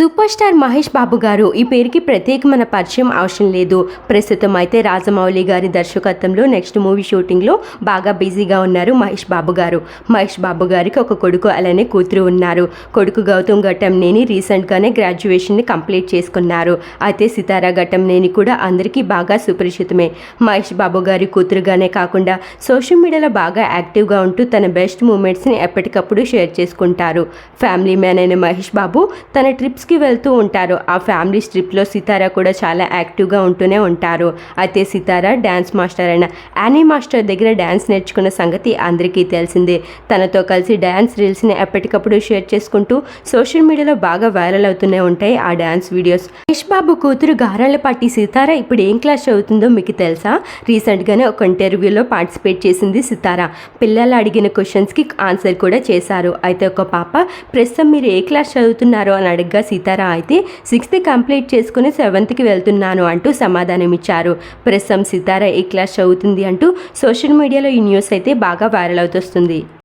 Super star Mahesh Babu గారు ఈ పేరుకి ప్రత్యేకమైన పరిచయం అవసరం లేదు. ప్రస్తుతం అయితే రాజమౌళి గారి దర్శకత్వంలో నెక్స్ట్ మూవీ షూటింగ్లో బాగా బిజీగా ఉన్నారు మహేష్ బాబు గారు. మహేష్ బాబు గారికి ఒక కొడుకు అలానే కూతురు ఉన్నారు. కొడుకు గౌతమ్ ఘటంనేని రీసెంట్గానే గ్రాడ్యుయేషన్ని కంప్లీట్ చేసుకున్నారు. అయితే సితారా ఘటంనేని కూడా అందరికీ బాగా సుపరిచితమే. మహేష్ బాబు గారి కూతురుగానే కాకుండా సోషల్ మీడియాలో బాగా యాక్టివ్గా ఉంటూ తన బెస్ట్ మూమెంట్స్ని ఎప్పటికప్పుడు షేర్ చేసుకుంటారు. ఫ్యామిలీ మ్యాన్ అయిన మహేష్ బాబు తన ట్రిప్స్ ట్రిప్స్కి వెళ్తూ ఉంటారు. ఆ ఫ్యామిలీ ట్రిప్లో సితారా కూడా చాలా యాక్టివ్గా ఉంటూనే ఉంటారు. అయితే సితారా డ్యాన్స్ మాస్టర్ అయిన యానీ మాస్టర్ దగ్గర డ్యాన్స్ నేర్చుకున్న సంగతి అందరికీ తెలిసిందే. తనతో కలిసి డ్యాన్స్ రీల్స్ని ఎప్పటికప్పుడు షేర్ చేసుకుంటూ సోషల్ మీడియాలో బాగా వైరల్ అవుతూనే ఉంటాయి ఆ డ్యాన్స్ వీడియోస్. మహేష్ బాబు కూతురు గారాలపాటి సితారా ఇప్పుడు ఏం క్లాస్ చదువుతుందో మీకు తెలుసా? రీసెంట్గానే ఒక ఇంటర్వ్యూలో పార్టిసిపేట్ చేసింది సితారా. పిల్లలు అడిగిన క్వశ్చన్స్కి ఆన్సర్ కూడా చేశారు. అయితే ఒక పాప ప్రస్తుతం మీరు ఏ క్లాస్ చదువుతున్నారో అని అడగ్గా సీతారా అయితే సిక్స్త్ కంప్లీట్ చేసుకుని సెవెంత్కి వెళ్తున్నాను అంటూ సమాధానం ఇచ్చారు ప్రస్తుతం సీతారా ఏ క్లాస్ చదువుతుంది అంటూ సోషల్ మీడియాలో ఈ న్యూస్ అయితే బాగా వైరల్ అవుతొస్తుంది.